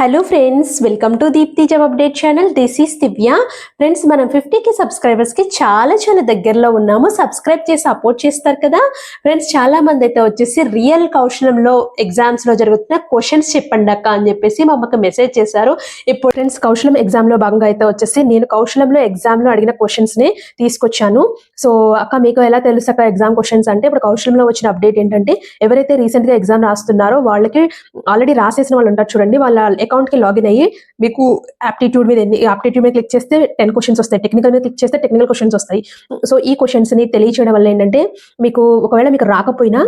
Hello friends welcome to Deepthi job update channel this is Divya friends మనం ఫిఫ్టీకి సబ్స్క్రైబర్స్కి చాలా చాలా దగ్గరలో ఉన్నాము. సబ్స్క్రైబ్ చేసి సపోర్ట్ చేస్తారు కదా. ఫ్రెండ్స్ చాలా మంది అయితే వచ్చేసి రియల్ కౌశలంలో ఎగ్జామ్స్లో జరుగుతున్న క్వశ్చన్స్ చెప్పండి అక్క అని చెప్పేసి మా అమ్మకి మెసేజ్ చేశారు. ఇప్పుడు ఫ్రెండ్స్ కౌశలం ఎగ్జామ్లో భాగంగా అయితే వచ్చేసి నేను కౌశలంలో ఎగ్జామ్లో అడిగిన క్వశ్చన్స్ని తీసుకొచ్చాను. సో అక్క మీకు ఎలా తెలుసు అక్క ఎగ్జామ్ క్వశ్చన్స్ అంటే ఇప్పుడు కౌశలంలో వచ్చిన అప్డేట్ ఏంటంటే ఎవరైతే రీసెంట్గా ఎగ్జామ్ రాస్తున్నారో వాళ్ళకి ఆల్రెడీ రాసేసిన వాళ్ళు ఉంటారు చూడండి. వాళ్ళ అకౌంట్కి లాగిన్ అయ్యి మీకు ఆప్టిట్యూడ్ మీద ఎన్ని ఆప్టిట్యూడ్ మీద క్లిక్ చేస్తే టెన్ క్వశ్చన్స్ వస్తాయి. టెక్నికల్ మీద క్లిక్ చేస్తే టెక్నికల్ క్వశ్చన్స్ వస్తాయి. సో ఈ క్వశ్చన్స్ని తెలియచేయడం వల్ల ఏంటంటే మీకు ఒకవేళ మీకు రాకపోయినా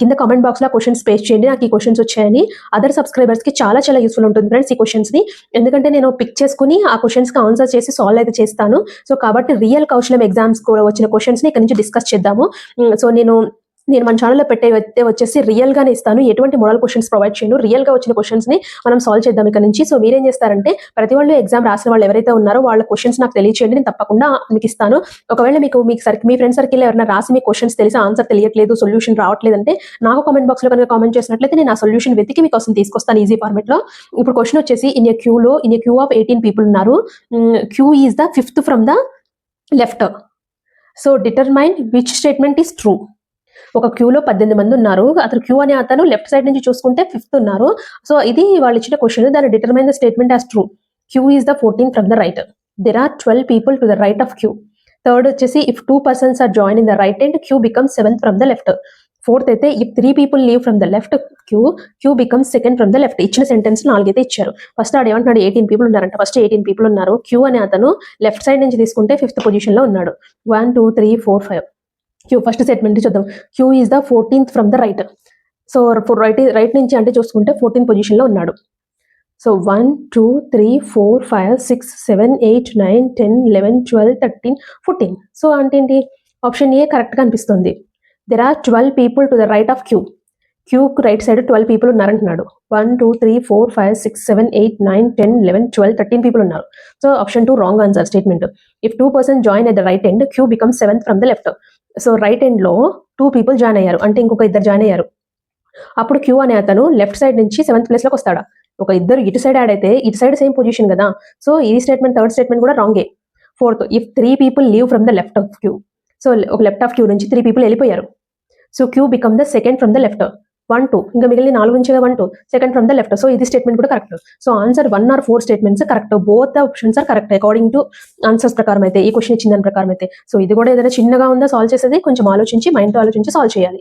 కింద కామెంట్ బాక్స్లో క్వశ్చన్స్ పేస్ట్ చేయండి. నాకు ఈ క్వశ్చన్స్ వచ్చాయని అదర్ సబ్స్క్రైబర్స్కి చాలా చాలా యూస్ఫుల్ ఉంటుంది ఫ్రెండ్స్ ఈ క్వశ్చన్స్ని. ఎందుకంటే నేను పిక్ చేసుకుని ఆ క్వశ్చన్స్కి ఆన్సర్ చేసి సాల్వ్ అయితే చేస్తాను. సో కాబట్టి రియల్ కౌశలం ఎగ్జామ్స్ కూడా వచ్చిన క్వశ్చన్స్ని ఇక్కడ నుంచి డిస్కస్ చేద్దాము. Hmm, సో నేను నేను మన ఛానల్లో పెట్టే వచ్చేసి రియల్ గానే ఇస్తాను. ఎటువంటి మోడల్ క్వశ్చన్స్ ప్రొవైడ్ చేయను. రియల్గా వచ్చిన క్వశ్చన్స్ని మనం సాల్వ్ చేద్దాం ఇక్కడ నుంచి. సో మీరేం చేస్తారంటే ప్రతి వాళ్ళు ఎగ్జామ్ రాసిన వాళ్ళు ఎవరైతే ఉన్నారో వాళ్ళ క్వశ్చన్స్ నాకు తెలియచేయండి. నేను తప్పకుండా మీకు ఇస్తాను. ఒకవేళ మీకు మీకు సర్కి మీ ఫ్రెండ్ సర్కిల్ ఎవరైనా రాసి మీ క్వశ్చన్స్ తెలిసి? ఆన్సర్ తెలియట్లేదు సొల్యూషన్ రావట్లేదు అంటే నాకు కామెంట్ బాక్స్లో కనుక కామెంట్ చేసినట్లయితే నేను ఆ సొల్యూషన్ వెతికి మీకోసం కోసం తీసుకొస్తాను ఈజీ ఫార్మెట్లో ఇప్పుడు క్వశ్చన్ వచ్చేసి ఇన్ ఏ క్యూలో in a queue of eighteen people ఉన్నారు. Q is the fifth from the left so determine which statement is true ఒక క్యూలో పద్దెనిమిది మంది ఉన్నారు. అతను క్యూ అనే అతను లెఫ్ట్ సైడ్ నుంచి చూసుకుంటే ఫిఫ్త్ ఉన్నారు. సో ఇది వాళ్ళు ఇచ్చిన క్వశ్చన్ దాని determine the statement as true Q is the fourteen from the right there are twelve people to the right of Q third వచ్చేసి if two persons are join in the right and Q become seventh from the left fourth అయితే if three people leave from the left queue Q become second from the left ఇచ్చిన sentence నాలుగైతే ఇచ్చారు. First ఆడు ఏమంటున్నాడు? Eighteen people ఉన్నారంట. First eighteen people ఉన్నారు. Q అనే అతను లెఫ్ట్ సైడ్ నుంచి తీసుకుంటే ఫిఫ్త్ పొజిషన్లో ఉన్నాడు. One two three four five Q first statement చూద్దాం. Q is the fourteenth from the right so right right నుంచి అంటే చూసుకుంటే ఫోర్టీన్త్ పొజిషన్లో ఉన్నాడు. So one two three four five six seven eight nine ten eleven twelve thirteen fourteen so అంటే ఏంటి? Option A కరెక్ట్గా అనిపిస్తుంది. There are twelve people to the right of Q క్యూకు right side twelve people ఉన్నారంటున్నాడు. One two three four five six seven eight nine ten eleven twelve thirteen people ఉన్నారు. So option two wrong answer statement if two person join at the right end Q become seventh from the left so right ఎండ్లో two people join అయ్యారు. అంటే ఇంకొక ఇద్దరు join అయ్యారు. అప్పుడు queue అనే అతను లెఫ్ట్ సైడ్ నుంచి సెవెంత్ ప్లేస్లోకి వస్తాడా? ఒక ఇద్దరు ఇటు సైడ్ యాడ్ అయితే ఇటు సైడ్ సేమ్ పొజిషన్ కదా? సో ఈ స్టేట్మెంట్ థర్డ్ స్టేట్మెంట్ కూడా రాంగే fourth if three people leave from the left of queue so ఒక లెఫ్ట్ ఆఫ్ క్యూ నుంచి త్రీ పీపుల్ వెళ్ళిపోయారు. So Q become the second from the left one two ఇంకా మిగిలిన నాలుగు నుంచి one two second from the left so ఇది statement కూడా correct so answer one or four statements correct both the options are correct according to answers ప్రకారం అయితే. ఈ question ఇచ్చిన దాని ప్రకారం అయితే. సో ఇది కూడా ఏదైనా చిన్నగా ఉందా సాల్వ్ చేసేది? కొంచెం ఆలోచించి మైండ్తో ఆలోచించి సాల్వ్ చేయాలి.